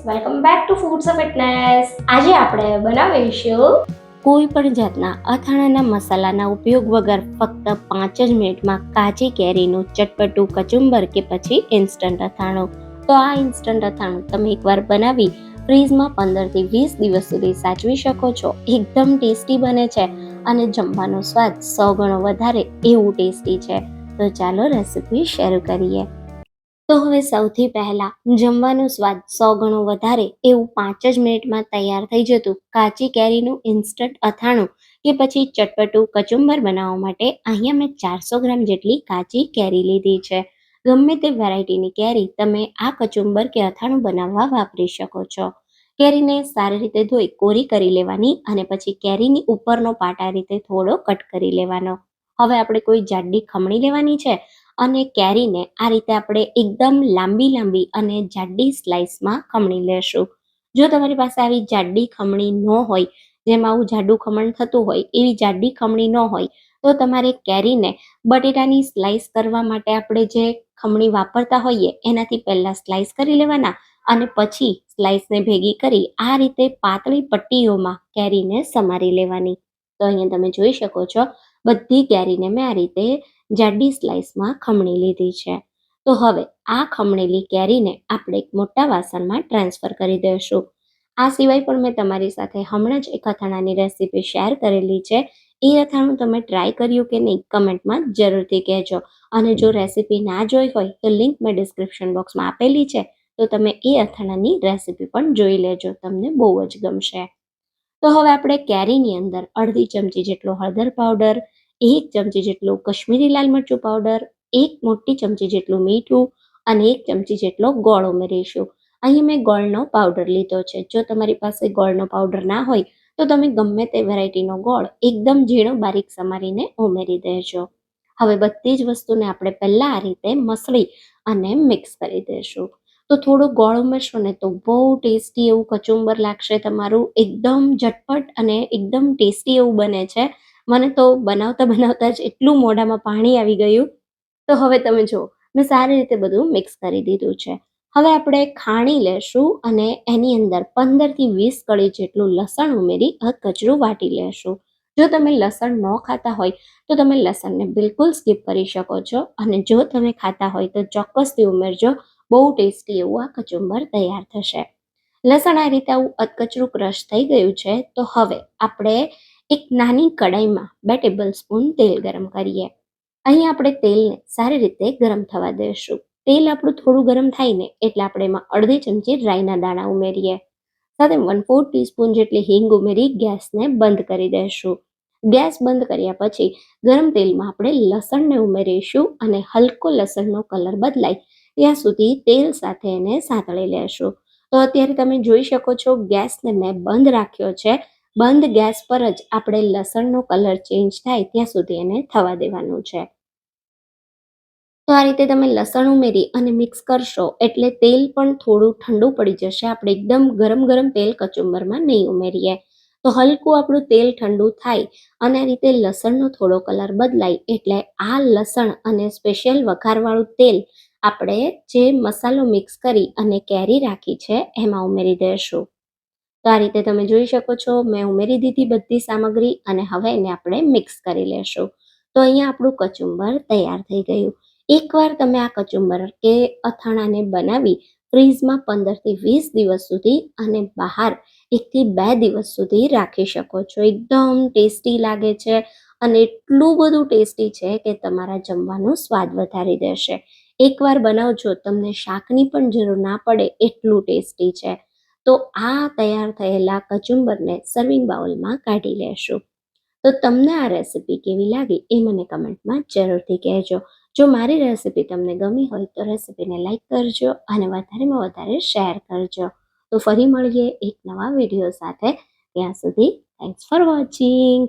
Two foods of fitness આજે આપણે બનાવીશું કોઈ પણ જાતના અથાણાના મસાલાના ઉપયોગ વગર ફક્ત પાંચ જ મિનિટમાં કાચી કેરીનું ચટપટું કચુંબર કે પછી ઇન્સ્ટન્ટ અથાણું. તો આ ઇન્સ્ટન્ટ અથાણું તમે એકવાર બનાવી ફ્રીઝમાં પંદરથી વીસ દિવસ સુધી સાચવી શકો છો. એકદમ ટેસ્ટી બને છે અને જમવાનો સ્વાદ સો ગણો વધારે એવું ટેસ્ટી છે. તો ચાલો રેસીપી શરૂ કરીએ. તો હવે સૌથી પહેલા જમવાનો સ્વાદ સો ગણો વધારે એવું પાંચ જ મિનિટમાં તૈયાર થઈ જતું. કાચી કેરીનું ઇન્સ્ટન્ટ અથાણું કે પછી ચટપટું કચુંબર બનાવવા માટે અહીંયા મેં ચારસો ગ્રામ જેટલી કાચી કેરી લીધી છે. ગમે તે વેરાયટીની કેરી તમે આ કચુંબર કે અથાણું બનાવવા વાપરી શકો છો. કેરીને સારી રીતે ધોઈ કોરી કરી લેવાની અને પછી કેરીની ઉપરનો પાટા રીતે થોડો કટ કરી લેવાનો. હવે આપણે કોઈ જાડી ખમણી લેવાની છે અને કેરીને આ રીતે આપણે એકદમ લાંબી લાંબી અને જાડી સ્લાઇસમાં ખમણી લેશું. જો તમારી પાસે આવી જાડી ખમણી ન હોય, જેમાં આવું જાડું ખમણ થતું હોય, એવી જાડી ખમણી ન હોય, તો તમારે કેરીને બટેટાની સ્લાઇસ કરવા માટે આપણે જે ખમણી વાપરતા હોઈએ, એનાથી પહેલાં સ્લાઇસ કરી લેવાના અને પછી સ્લાઇસને ભેગી કરી આ રીતે પાતળી પટ્ટીઓમાં કેરીને સમારી લેવાની. તો અહીંયા તમે જોઈ શકો છો, બધી કેરીને મેં આ રીતે જાડી સ્લાઇસમાં ખમણી લીધી છે. તો હવે આ ખમણેલી કેરીને આપણે એક મોટા વાસણમાં ટ્રાન્સફર કરી દઈશું. આ સિવાય પણ મેં તમારી સાથે હમણાં જ એક અથાણાની રેસીપી શેર કરેલી છે. એ અથાણું તમે ટ્રાય કર્યું કે નહીં, કમેન્ટમાં જરૂરથી કહેજો. અને જો રેસીપી ના જોઈ હોય, તો લિંક મેં ડિસ્ક્રિપ્શન બોક્સમાં આપેલી છે. તો તમે એ અથાણાની રેસીપી પણ જોઈ લેજો, તમને બહુ જ ગમશે. તો હવે આપણે કેરીની અંદર અડધી ચમચી જેટલો હળદર પાવડર એક ચમચી જેટલું કશ્મીરી લાલ મરચું પાવડર એક મોટી ચમચી જેટલું મીઠું અને એક ચમચી જેટલો ગોળ ઉમેરીશું. અહીં મેં ગોળનો પાવડર લીધો છે. જો તમારી પાસે ગોળનો પાવડર ના હોય, તો તમે ગમે તે વેરાયટીનો ગોળ એકદમ ઝીણો બારીક સમારીને ઉમેરી દેજો. હવે બધી જ વસ્તુને આપણે પહેલાં આ રીતે મસળી અને મિક્સ કરી દઈશું તો થોડો ગોળ ઉમેરશો ને તો બહુ ટેસ્ટી એવું કચુંબર લાગશે તમારું. એકદમ ઝટપટ અને એકદમ ટેસ્ટી એવું બને છે. મને તો બનાવતા બનાવતા જ એટલું મોઢામાં પાણી આવી ગયું. તો હવે તમે જુઓ, મેં સારી રીતે બધું મિક્સ કરી દીધું છે. હવે આપણે ખાણી લેશું અને એની અંદર પંદરથી વીસ કળી જેટલું લસણ ઉમેરી કચરું વાટી લેશું. જો તમે લસણ ન ખાતા હોય, તો તમે લસણને બિલકુલ સ્કીપ કરી શકો છો અને જો તમે ખાતા હોય તો ચોક્કસથી ઉમેરજો. બહુ ટેસ્ટી એવું આ કચુંબર તૈયાર થશે. લસણ આ રીતે આવું અધકચરું ક્રશ થઈ ગયું છે, તો હવે આપણે એક નાની કડાઈમાં બે ટેબલ સ્પૂન તેલ ગરમ કરીએ. અહીં આપણે તેલને સારી રીતે ગરમ થવા દઈશું. તેલ આપણું થોડું ગરમ થાય ને એટલે આપણે એમાં અડધી ચમચી રાઈના દાણા ઉમેરીએ. સાથે વન ફોર ટીસ્પૂન જેટલી હિંગ ઉમેરી ગેસને બંધ કરી દઈશું. ગેસ બંધ કર્યા પછી ગરમ તેલમાં આપણે લસણને ઉમેરીશું અને હલકો લસણનો કલર બદલાય. ત્યાં સુધી તેલ સાથે એને સાંતળી લેશું. તો અત્યારે તમે જોઈ શકો છો ગેસને મેં બંધ રાખ્યો છે. બંધ ગેસ પર જ આપણે લસણનો કલર ચેન્જ થાય ત્યાં સુધી એને થવા દેવાનું છે. તો આ રીતે તમે લસણ ઉમેરી અને મિક્સ કરશો એટલે તેલ પણ થોડું ઠંડુ પડી જશે. આપણે એકદમ ગરમ ગરમ તેલ કચુંબરમાં નહીં ઉમેરીએ. તો હલકું આપણું તેલ ઠંડુ થાય અને આ રીતે લસણનો થોડો કલર બદલાય એટલે આ લસણ અને સ્પેશિયલ વઘારવાળું તેલ આપણે જે મસાલો મિક્સ કરી અને કેરી રાખી છે એમાં ઉમેરી દઈશું તો આ રીતે તમે જોઈ શકો છો, મેં ઉમેરી દીધી બધી સામગ્રી અને હવે એને આપણે મિક્સ કરી લેશું. તો અહીંયા આપણું કચુંબર તૈયાર થઈ ગયું. એકવાર તમે આ કચુંબર કે અથાણાને બનાવી ફ્રીઝમાં પંદરથી વીસ દિવસ સુધી અને બહાર એકથી બે દિવસ સુધી રાખી શકો છો. એકદમ ટેસ્ટી લાગે છે અને એટલું બધું ટેસ્ટી છે કે તમારા જમવાનો સ્વાદ વધારી દેશે. એકવાર બનાવજો, તમને શાકની પણ જરૂર ના પડે, એટલું ટેસ્ટી છે. તો આ તૈયાર થયેલા કચુંબરને સર્વિંગ બાઉલમાં કાઢી લેશું. તો તમને આ રેસિપી કેવી લાગી એ મને કમેન્ટમાં જરૂરથી કહેજો. જો મારી રેસિપી તમને ગમી હોય તો રેસિપીને લાઈક કરજો અને વધારેમાં વધારે શેર કરજો. તો ફરી મળીએ એક નવા વીડિયો સાથે. ત્યાં સુધી થેન્ક્સ ફોર વોચિંગ